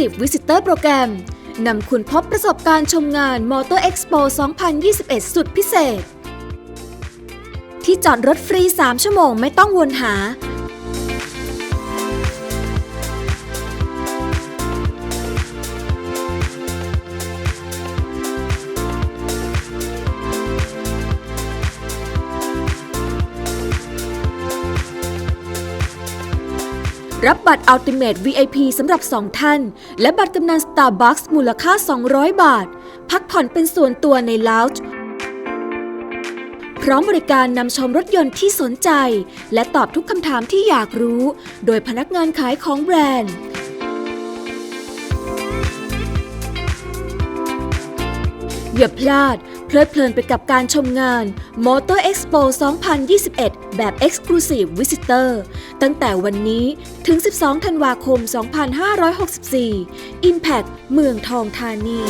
Exclusive Visitor Program นำคุณพบประสบการณ์ชมงาน Motor Expo 2021 สุดพิเศษ ที่จอดรถฟรี 3 ชั่วโมงไม่ต้องวนหา รับบัตร Ultimate VIP สำหรับ 2 ท่าน และบัตรกำนัน Starbucks มูลค่า 200 บาท พักผ่อนเป็นส่วนตัวใน Lounge พร้อมบริการนำชมรถยนต์ที่สนใจ และตอบทุกคำถามที่อยากรู้ โดยพนักงานขายของแบรนด์ อย่าพลาด เพลิดเพลินไปกับการชมงาน Motor Expo 2021 แบบ Exclusive Visitor ตั้งแต่วันนี้ถึง 12 ธันวาคม 2564 Impact เมืองทองธานี